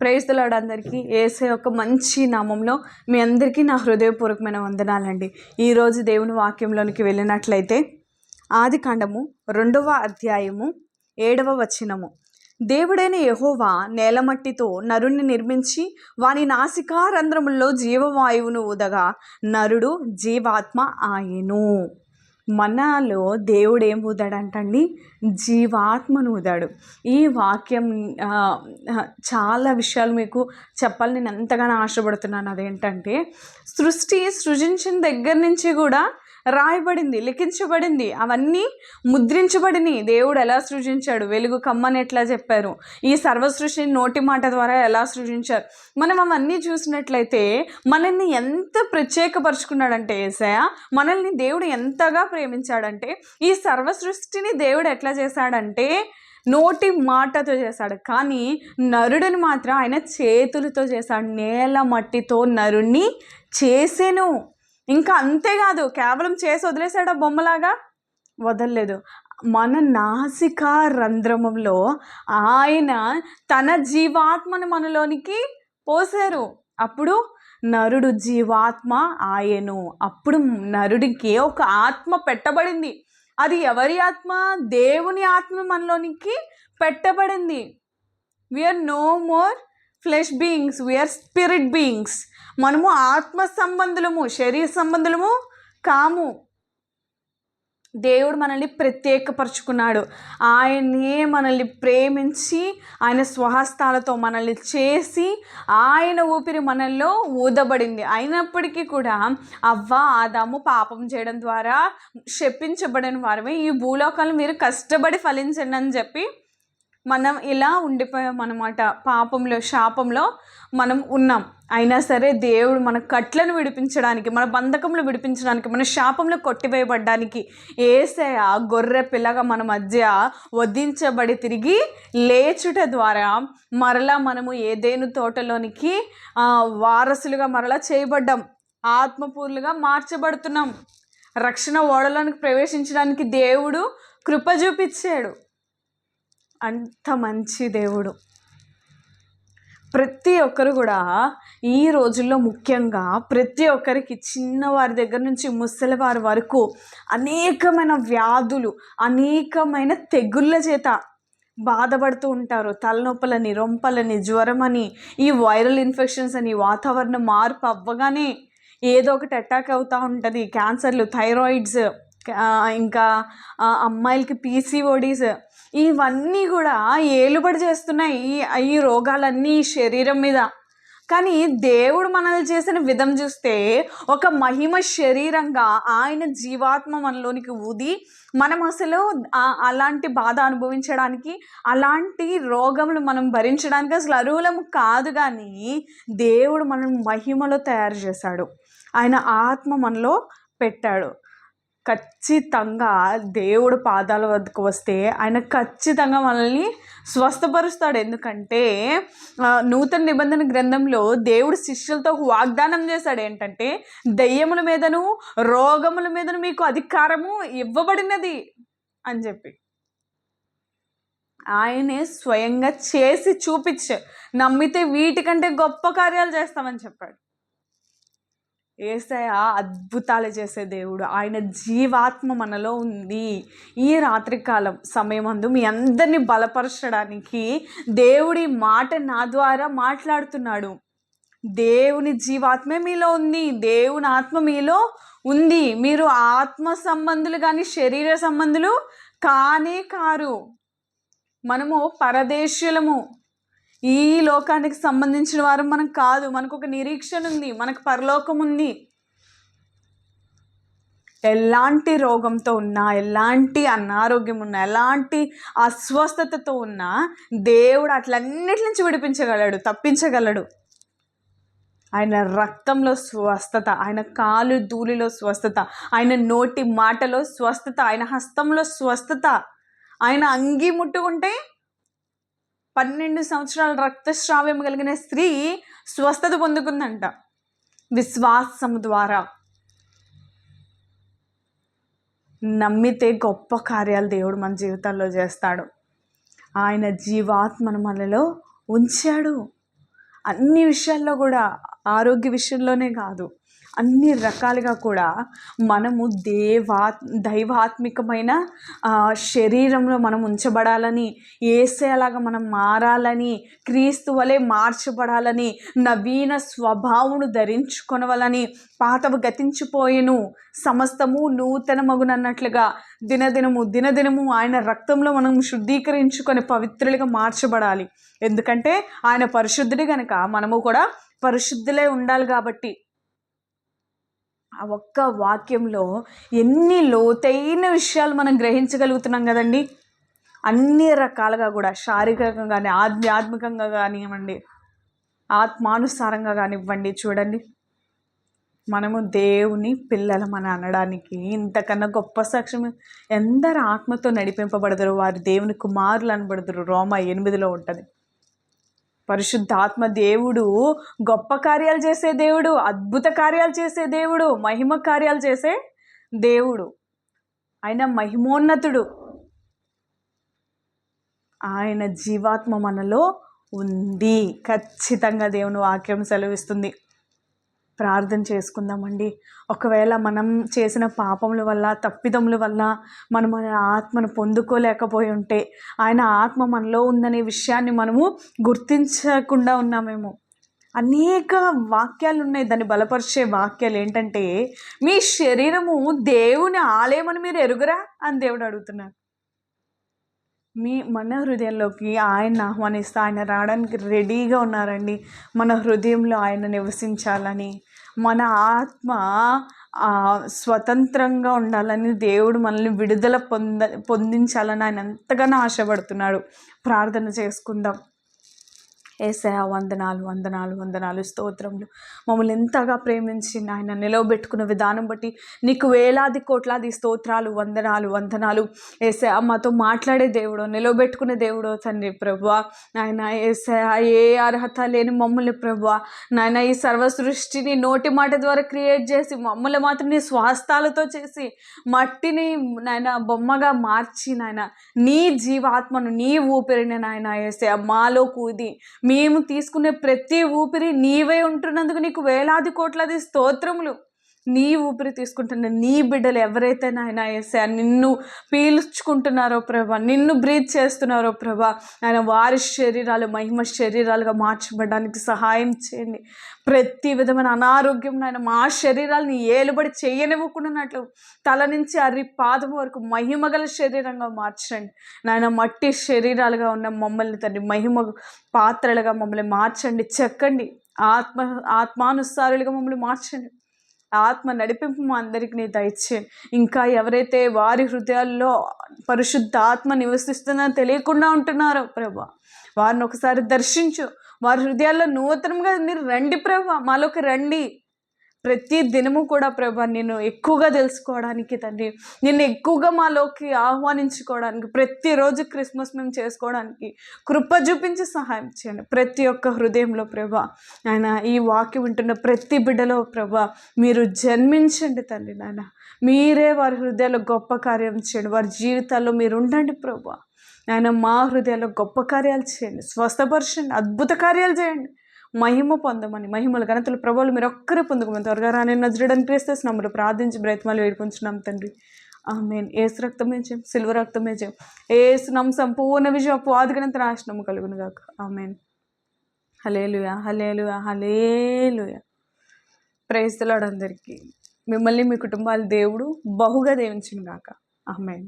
ప్రేస్తులాడు అందరికీ. ఏసే ఒక మంచి నామంలో మీ అందరికీ నా హృదయపూర్వకమైన వందనాలండి. ఈరోజు దేవుని వాక్యంలోనికి వెళ్ళినట్లయితే ఆది కాండము రెండవ అధ్యాయము ఏడవ వచనము. దేవుడైన యహోవా నేలమట్టితో నరుణ్ణి నిర్మించి వాని నాసికారంధ్రముల్లో జీవవాయువును ఊదగా నరుడు జీవాత్మ ఆయను. మనలో దేవుడు ఏం ఊదాడంటండి? జీవాత్మను ఊదాడు. ఈ వాక్యం చాలా విషయాలు మీకు చెప్పాలి. నేను ఎంతగానో ఆశపడుతున్నాను. అదేంటంటే సృష్టి సృజించిన దగ్గర నుంచి కూడా రాయబడింది లిఖించబడింది. అవన్నీ ముద్రించబడినవి దేవుడు ఎలా సృజించాడు? వెలుగు కమ్మని ఎట్లా చెప్పారు? ఈ సర్వ సృష్టిని నోటి మాట ద్వారా ఎలా సృజించారు? మనం అవన్నీ చూసినట్లయితే మనల్ని ఎంత ప్రత్యేకపరుచుకున్నాడంటే ఏసయ మనల్ని దేవుడు ఎంతగా ప్రేమించాడంటే ఈ సర్వ సృష్టిని దేవుడు ఎట్లా చేశాడంటే నోటి మాటతో చేశాడు. కానీ నరుడిని మాత్రం ఆయన చేతులతో చేశాడు. నేల మట్టితో నరుణ్ణి చేసెను. ఇంకా అంతేకాదు కేవలం చేసి వదిలేసాడా బొమ్మలాగా? వదలలేదు. మన నాసికా రంధ్రమంలో ఆయన తన జీవాత్మను మనలోనికి పోసారు అప్పుడు నరుడు జీవాత్మ ఆయను. అప్పుడు నరుడికి ఒక ఆత్మ పెట్టబడింది. అది ఎవరి ఆత్మ? దేవుని ఆత్మ మనలోనికి పెట్టబడింది. We are no more flesh beings we are spirit beings మనము ఆత్మ సంబంధులము శరీర సంబంధులము కాము. దేవుడు మనల్ని ప్రత్యేకపరుచుకున్నాడు. ఆయనే మనల్ని ప్రేమించి ఆయన స్వహస్తాలతో మనల్ని చేసి ఆయన ఊపిరి మనల్లో ఊదబడింది. అయినప్పటికీ కూడా అవ్వ ఆదాము పాపం చేయడం ద్వారా శపించబడిన వారమే. ఈ భూలోకాలు మీరు కష్టపడి ఫలించండి అని చెప్పి మనం ఇలా ఉండిపోయాం అనమాట పాపంలో శాపంలో మనం ఉన్నాం. అయినా సరే దేవుడు మన కట్లను విడిపించడానికి మన బంధకంలో విడిపించడానికి మన శాపంలో కొట్టివేయబడ్డానికి ఏసయ గొర్రె పిల్లగా మన మధ్య వధించబడి తిరిగి లేచుట ద్వారా మరలా మనము ఏదేను తోటలోనికి వారసులుగా మరలా చేయబడ్డాం. ఆత్మపూర్లుగా మార్చబడుతున్నాం. రక్షణ ఓడలోనికి ప్రవేశించడానికి దేవుడు కృప చూపించాడు. అంత మంచి దేవుడు. ప్రతి ఒక్కరు కూడా ఈ రోజుల్లో ముఖ్యంగా ప్రతి ఒక్కరికి చిన్నవారి దగ్గర నుంచి ముసలి వారి వరకు అనేకమైన వ్యాధులు అనేకమైన తెగుళ్ళ చేత బాధపడుతూ ఉంటారు. తలనొప్పులని రొంపలని జ్వరమని ఈ వైరల్ ఇన్ఫెక్షన్స్ అని వాతావరణ మార్పు అవ్వగానే ఏదో ఒకటి అటాక్ అవుతూ ఉంటుంది. క్యాన్సర్లు థైరాయిడ్స్ ఇంకా అమ్మాయిలకి పీసీఓడీస్ ఇవన్నీ కూడా ఏలుబడి చేస్తున్నాయి ఈ రోగాలన్నీ ఈ శరీరం మీద. కానీ దేవుడు మనల్ని చేసిన విధం చూస్తే ఒక మహిమ శరీరంగా ఆయన జీవాత్మ మనలోనికి ఊది మనం అసలు అలాంటి బాధ అనుభవించడానికి అలాంటి రోగములు మనం భరించడానికి అసలు అరువులము కాదు కానీ దేవుడు మనం మహిమలో తయారు చేశాడు. ఆయన ఆత్మ మనలో పెట్టాడు. ఖచ్చితంగా దేవుడు పాదాల వద్దకు వస్తే ఆయన ఖచ్చితంగా మనల్ని స్వస్థపరుస్తాడు. ఎందుకంటే నూతన నిబంధన గ్రంథంలో దేవుడు శిష్యులతో వాగ్దానం చేశాడు. ఏంటంటే దయ్యముల మీదను రోగముల మీదను మీకు అధికారము ఇవ్వబడినది అని చెప్పి. ఆయనే స్వయంగా చేసి చూపించ. నమ్మితే వీటికంటే గొప్ప కార్యాలు చేస్తామని చెప్పాడు. ఏసయ అద్భుతాలు చేసే దేవుడు. ఆయన జీవాత్మ మనలో ఉంది. ఈ రాత్రికాలం సమయమందు మీ అందరినీ బలపరచడానికి దేవుడి మాట నా ద్వారా మాట్లాడుతున్నాడు. దేవుని జీవాత్మే మీలో ఉంది. దేవుని ఆత్మ మీలో ఉంది. మీరు ఆత్మ సంబంధులు కానీ శరీర సంబంధులు కానే కారు. మనము పరదేశులము. ఈ లోకానికి సంబంధించిన వారు మనం కాదు. మనకు ఒక నిరీక్షణ ఉంది మనకు పరలోకం ఉంది ఎలాంటి రోగంతో ఉన్నా ఎలాంటి అనారోగ్యం ఉన్నా ఎలాంటి అస్వస్థతతో ఉన్నా దేవుడు అట్లన్నిటి నుంచి విడిపించగలడు తప్పించగలడు. ఆయన రక్తంలో స్వస్థత ఆయన కాలు ధూళిలో స్వస్థత ఆయన నోటి మాటలో స్వస్థత ఆయన హస్తంలో స్వస్థత ఆయన అంగి ముట్టుకుంటే పన్నెండు సంవత్సరాల రక్తస్రావ్యం కలిగిన స్త్రీ స్వస్థత పొందుకుందంట. విశ్వాసం ద్వారా. నమ్మితే గొప్ప కార్యాలు దేవుడు మన జీవితాల్లో చేస్తాడు. ఆయన జీవాత్మను మనలో ఉంచాడు. అన్ని విషయాల్లో కూడా ఆరోగ్య విషయంలోనే కాదు. అన్ని రకాలుగా కూడా మనము దేవా దైవాత్మికమైన శరీరంలో మనం ఉంచబడాలని ఏసేలాగా మనం మారాలని క్రీస్తు వలె మార్చబడాలని నవీన స్వభావమును ధరించుకొనవలని పాతవు గతించిపోయేను సమస్తము నూతన మగునన్నట్లుగా దినదినము దినదినము ఆయన రక్తంలో మనం శుద్ధీకరించుకొని పవిత్రులుగా మార్చబడాలి. ఎందుకంటే ఆయన పరిశుద్ధుడి కనుక మనము కూడా పరిశుద్ధులే ఉండాలి కాబట్టి ఆ ఒక్క వాక్యంలో ఎన్ని లోతైన విషయాలు మనం గ్రహించగలుగుతున్నాం కదండి? అన్ని రకాలుగా కూడా శారీరకంగా కానీ ఆధ్యాత్మికంగా కానివ్వండి ఆత్మానుసారంగా కానివ్వండి చూడండి. మనము దేవుని పిల్లలమని అనడానికి ఇంతకన్నా గొప్ప సాక్ష్యం. ఎందరు ఆత్మతో నడిపింపబడదురు వారి దేవుని కుమారులు అనబడదురు రోమ ఎనిమిదిలో ఉంటుంది. పరిశుద్ధాత్మ దేవుడు గొప్ప కార్యాలు చేసే దేవుడు అద్భుత కార్యాలు చేసే దేవుడు మహిమ కార్యాలు చేసే దేవుడు. ఆయన మహిమోన్నతుడు. ఆయన జీవాత్మ మనలో ఉంది. ఖచ్చితంగా దేవుని వాక్యం సెలవిస్తుంది. ప్రార్థన చేసుకుందామండి. ఒకవేళ మనం చేసిన పాపముల వల్ల తప్పిదముల వల్ల మనం మన ఆత్మను పొందుకోలేకపోయి ఉంటే ఆయన ఆత్మ మనలో ఉందనే విషయాన్ని మనము గుర్తించకుండా ఉన్నామేమో. అనేక వాక్యాలు ఉన్నాయి దాన్ని బలపరిచే వాక్యాలు ఏంటంటే మీ శరీరము దేవుని ఆలయమని మీరు ఎరుగురా అని దేవుడు అడుగుతున్నారు. మీ మన హృదయంలోకి ఆయన ఆహ్వానిస్తే ఆయన రావడానికి రెడీగా ఉన్నారండి. మన హృదయంలో ఆయన నివసించాలని మన ఆత్మ స్వతంత్రంగా ఉండాలని దేవుడు మనల్ని విడుదల పొంద పొందించాలని ఆయన ఎంతగానో ఆశపడుతున్నాడు. ప్రార్థన చేసుకుందాం. ఏసయా వందనాలు వందనాలు వందనాలు స్తోత్రములు. మమ్మల్ని ఎంతగా ప్రేమించి ఆయన నిలవబెట్టుకున్న విధానం బట్టి నీకు వేలాది కోట్లాది స్తోత్రాలు వందనాలు వందనాలు. ఏసయా మాతో మాట్లాడే దేవుడో నిలవబెట్టుకునే దేవుడో తండ్రి ప్రభు నాయన ఏసయా ఏ అర్హత లేని మమ్మల్ని ప్రభు నాయన ఈ సర్వ సృష్టిని నోటి మాట ద్వారా క్రియేట్ చేసి మమ్మల్ని మాత్రం నీ స్వాస్థాలతో చేసి మట్టిని నాయన బొమ్మగా మార్చి నాయన నీ జీవాత్మను నీ ఊపిరిని నాయన వేసే మాలో కూది మేము తీసుకునే ప్రతి ఊపిరి నీవే ఉంటున్నందుకు నీకు వేలాది కోట్లాది స్తోత్రములు. నీ ఊపిరి తీసుకుంటున్న నీ బిడ్డలు ఎవరైతే నాయన వేసా నిన్ను పీల్చుకుంటున్నారో ప్రభా నిన్ను బ్రీత్ చేస్తున్నారో ప్రభా ఆయన వారి శరీరాలు మహిమ శరీరాలుగా మార్చబడడానికి సహాయం చేయండి. ప్రతి విధమైన అనారోగ్యం నాయన మా శరీరాలని ఏలుబడి చేయనివ్వకుండానట్లు తల నుంచి అరి పాదం వరకు మహిమగల శరీరంగా మార్చండి. నాయన మట్టి శరీరాలుగా ఉన్న మమ్మల్ని తండ్రి మహిమ పాత్రలుగా మమ్మల్ని మార్చండి. చెక్కండి. ఆత్మ ఆత్మానుసారులుగా మమ్మల్ని మార్చండి. ఆత్మ నడిపింపు మా అందరికి దయచే. ఇంకా ఎవరైతే వారి హృదయాల్లో పరిశుద్ధ ఆత్మ నివసిస్తుందో తెలియకుండా ఉంటున్నారో ప్రభా వారిని ఒకసారి దర్శించు. వారి హృదయాల్లో నూతనంగా మీరు రండి ప్రభా మాలోకి రండి. ప్రతి దినము కూడా ప్రభా నేను ఎక్కువగా తెలుసుకోవడానికి తండ్రి. నిన్ను ఎక్కువగా మాలోకి ఆహ్వానించుకోవడానికి ప్రతిరోజు క్రిస్మస్ మేము చేసుకోవడానికి కృప చూపించి సహాయం చేయండి. ప్రతి ఒక్క హృదయంలో ప్రభా ఆయన ఈ వాక్యం వింటున్న ప్రతి బిడ్డలో ప్రభా మీరు జన్మించండి తండ్రి నాయన. మీరే వారి హృదయాల్లో గొప్ప కార్యం చేయండి. వారి జీవితాల్లో మీరు ఉండండి ప్రభా. ఆయన మా హృదయాల్లో గొప్ప కార్యాలు చేయండి. స్వస్థపరచండి. అద్భుత కార్యాలు చేయండి. మహిమ పొందమని మహిమల ఘనతలు ప్రభావాలు మీరు ఒక్కరే పొందుకోమని త్వరగా రాని నజరడని ప్రేస్తేసి నమ్మరు ప్రార్థించి బ్రతిమాలు వేడుకుంటున్నాం తండ్రి. ఆమెన్. ఏసు రక్తమే చేయం సిల్వ రక్తమే చేయం ఏసు నమ్మ సంపూర్ణ విజయం అపవాదిగనంత నాశనము కలుగును గాక ఆమెన్ హలేలుయా హలేలుయా హలేలుయా ప్రేస్తలాడు అందరికీ. మిమ్మల్ని మీ కుటుంబాల దేవుడు బహుగా దేవించిన గాక ఆమెన్.